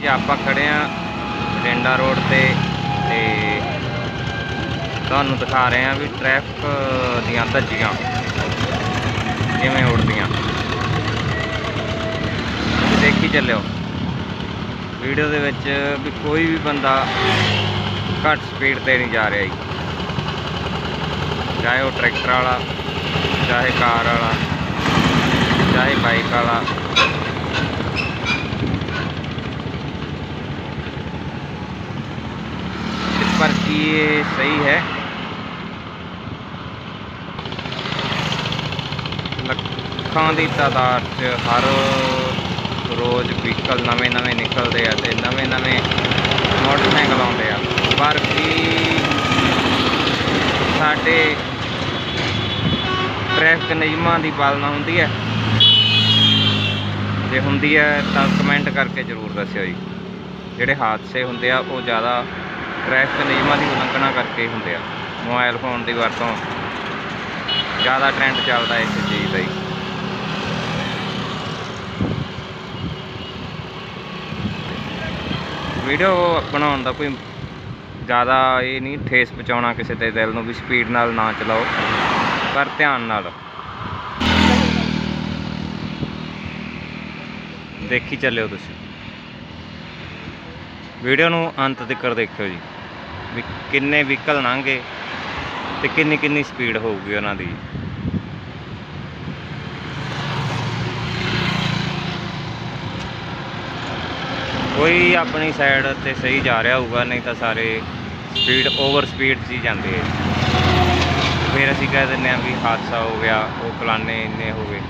ਜੀ ਆਪਾਂ ਖੜੇ ਆ ਬਠਿੰਡਾ ਰੋਡ ਤੇ ਤੇ ਤੁਹਾਨੂੰ ਦਿਖਾ ਰਹੇ ਆ ਵੀ ਟ੍ਰੈਫਿਕ ਦੀਆਂ ਧੱਜੀਆਂ ਕਿਵੇਂ ਉੜਦੀਆਂ ਤੁਸੀਂ ਦੇਖੀ ਚੱਲਿਓ ਵੀਡੀਓ ਦੇ ਵਿੱਚ ਵੀ ਕੋਈ ਵੀ ਬੰਦਾ ਘੱਟ ਸਪੀਡ ਤੇ ਨਹੀਂ ਜਾ ਰਿਹਾ ਜੀ। ਚਾਹੇ ਉਹ ਟਰੈਕਟਰ ਵਾਲਾ, ਚਾਹੇ ਕਾਰ ਵਾਲਾ, ਚਾਹੇ ਬਾਈਕ ਵਾਲਾ। कि ये सही है ਲੱਖਾਂ ਦੀ ਤਾਦਾਦ 'ਚ ਹਰ ਰੋਜ਼ ਵਹੀਕਲ ਨਵੇਂ ਨਵੇਂ ਨਿਕਲਦੇ ਆ ਤੇ ਨਵੇਂ ਨਵੇਂ ਮੋਟਰਸਾਈਕਲ ਆਉਂਦੇ ਆ ਪਰ ਕੀ ਸਾਡੇ ਟ੍ਰੈਫਿਕ ਨਿਯਮਾਂ ਦੀ ਪਾਲਣਾ ਹੁੰਦੀ ਹੈ ਜੇ ਹੁੰਦੀ ਹੈ ਤਾਂ ਕਮੈਂਟ ਕਰਕੇ ਜ਼ਰੂਰ ਦੱਸਿਓ ਜੀ ਜਿਹੜੇ ਹਾਦਸੇ ਹੁੰਦੇ ਆ ਉਹ ਜ਼ਿਆਦਾ ਟ੍ਰੈਫਿਕ ਨਿਯਮਾਂ ਦੀ ਉਲੰਘਣਾ ਕਰਕੇ ਹੀ ਹੁੰਦੇ ਆ। ਮੋਬਾਈਲ ਫੋਨ ਦੀ ਵਰਤੋਂ ਜ਼ਿਆਦਾ ਟ੍ਰੈਂਡ ਚੱਲਦਾ ਇਸ ਚੀਜ਼ ਦਾ ਹੀ। ਵੀਡੀਓ ਬਣਾਉਣ ਦਾ ਕੋਈ ਜ਼ਿਆਦਾ ਇਹ ਨਹੀਂ, ਠੇਸ ਪਹੁੰਚਾਉਣਾ ਕਿਸੇ ਦੇ ਦਿਲ ਨੂੰ ਵੀ ਸਪੀਡ ਨਾਲ ਨਾ ਚਲਾਓ, ਪਰ ਧਿਆਨ ਨਾਲ। ਦੇਖੀ ਚੱਲਿਓ ਤੁਸੀਂ। ਵੀਡੀਓ ਨੂੰ ਅੰਤ ਤੱਕ ਦੇਖਿਓ ਜੀ। ਵੀ ਕਿੰਨੇ ਵਹੀਕਲ ਲੰਘੇ ਤੇ ਕਿੰਨੀ ਕਿੰਨੀ ਸਪੀਡ ਹੋਊਗੀ ਉਹਨਾਂ ਦੀ। ਕੋਈ ਆਪਣੀ ਸਾਈਡ ਤੇ ਸਹੀ ਜਾ ਰਿਹਾ ਹੋਊਗਾ, ਨਹੀਂ ਤਾਂ ਸਾਰੇ ਸਪੀਡ ਓਵਰ ਸਪੀਡ 'ਚ ਹੀ ਜਾਂਦੇ ਆ। ਫਿਰ ਅਸੀਂ ਕਹਿ ਦਿੰਦੇ ਆ ਵੀ ਹਾਦਸਾ ਹੋ ਗਿਆ, ਉਹ ਫਲਾਣੇ ਇੰਨੇ ਹੋ ਗਏ।